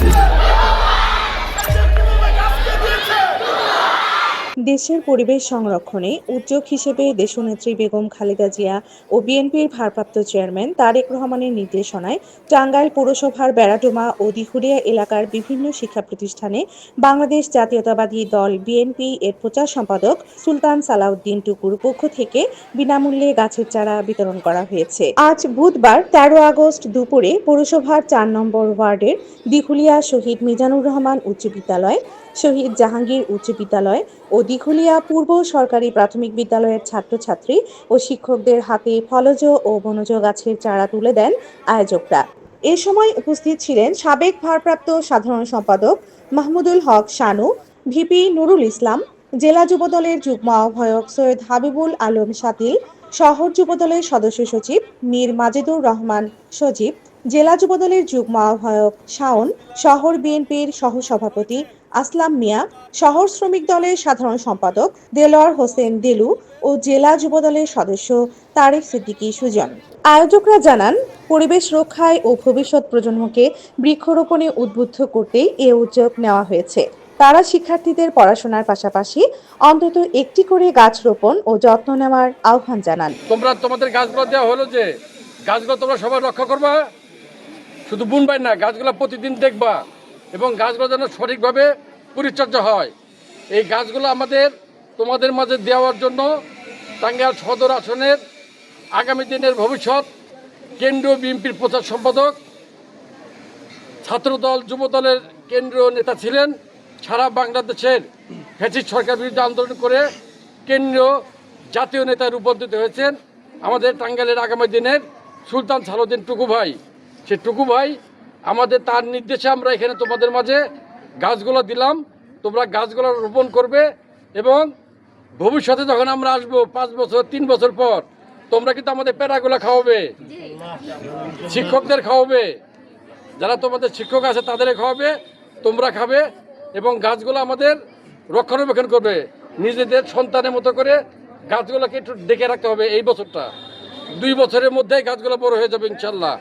Yeah. দেশের পরিবেশ সংরক্ষণে উদ্যোগ হিসেবে দেশনেত্রী বেগম খালেদা জিয়া ও বিএনপির ভারপ্রাপ্ত চেয়ারম্যান তারেক রহমানের নির্দেশনায় টাঙ্গাইল পৌরসভার বেড়াডোমা ও দিহুরিয়া এলাকার বিভিন্ন শিক্ষা প্রতিষ্ঠানে বাংলাদেশ জাতীয়তাবাদী দল বিএনপি এর প্রচার সম্পাদক সুলতান সালাউদ্দিন টুকুর পক্ষ থেকে বিনামূল্যে গাছের চারা বিতরণ করা হয়েছে। আজ বুধবার তেরো আগস্ট দুপুরে পৌরসভার চার নম্বর ওয়ার্ডের দিহুলিয়া শহীদ মিজানুর রহমান উচ্চ বিদ্যালয়, শহীদ জাহাঙ্গীর উচ্চ বিদ্যালয় ও দিঘুলিয়া পূর্ব সরকারি প্রাথমিক বিদ্যালয়ের ছাত্রছাত্রী ও শিক্ষকদের হাতে ফলজ ও বনজ গাছের চারা তুলে দেন আয়োজকরা। এ সময় উপস্থিত ছিলেন সাবেক ভারপ্রাপ্ত সাধারণ সম্পাদক মাহমুদুল হক শানু, ভিপি নুরুল ইসলাম, জেলা যুবদলের যুগ্ম আহ্বায়ক সৈয়দ হাবিবুল আলম সাতিল শহর যুবদলের সদস্য সচিব মীর মাজেদুর রহমান সজীব জেলা যুবদলের যুগ্ম আহ্বায়ক শাওন, শহর বিএনপির সহসভাপতি আসলাম মিয়া, শহর শ্রমিক দলের সাধারণ সম্পাদক দেলোয়ার হোসেন দেলু ও জেলা যুবদলের সদস্য তারেক সিদ্দিকী সুজন। আয়োজকরা জানান, পরিবেশ রক্ষায় ও ভবিষ্যৎ প্রজন্মকে বৃক্ষরোপণে উদ্বুদ্ধ করতেই এ উদ্যোগ নেওয়া হয়েছে। তারা শিক্ষার্থীদের পড়াশোনার পাশাপাশি অন্তত একটি করে গাছ রোপণ ও যত্ন নেওয়ার আহ্বান জানান। তোমরা তোমাদের গাছগুলো দেওয়া হলো যে গাছগুলো তোমরা সবাই রক্ষা করবা। শুধু বুনবাই না, গাছগুলো প্রতিদিন দেখবা এবং গাছগুলো যেন সঠিকভাবে পরিচর্যা হয়। এই গাছগুলো আমাদের, তোমাদের মাঝে দেওয়ার জন্য টাঙ্গাইল সদর আসনের আগামী দিনের ভবিষ্যৎ কেন্দ্রীয় বিএনপির প্রচার সম্পাদক, ছাত্রদল, যুবদলের কেন্দ্রীয় নেতা ছিলেন। সারা বাংলাদেশের ফ্যাসিস্ট সরকার বিরুদ্ধে আন্দোলন করে কেন্দ্রীয় জাতীয় নেতায় রূপান্তরিত হয়েছেন আমাদের টাঙ্গাইলের আগামী দিনের সুলতান সালুদ্দিন টুকু ভাই। সে টুকু ভাই, আমাদের তার নির্দেশে আমরা এখানে তোমাদের মাঝে গাছগুলো দিলাম। তোমরা গাছগুলো রোপণ করবে এবং ভবিষ্যতে যখন আমরা আসব, পাঁচ বছর, তিন বছর পর, তোমরা কিন্তু আমাদের প্যারাগুলো খাওয়াবে, শিক্ষকদের খাওয়াবে, যারা তোমাদের শিক্ষক আছে তাদের খাওয়াবে, তোমরা খাবে এবং গাছগুলো আমাদের রক্ষণাবেক্ষণ করবে। নিজেদের সন্তানের মতো করে গাছগুলোকে একটু দেখে রাখতে হবে এই বছরটা। দুই বছরের মধ্যেই গাছগুলো বড় হয়ে যাবে, ইনশাল্লাহ।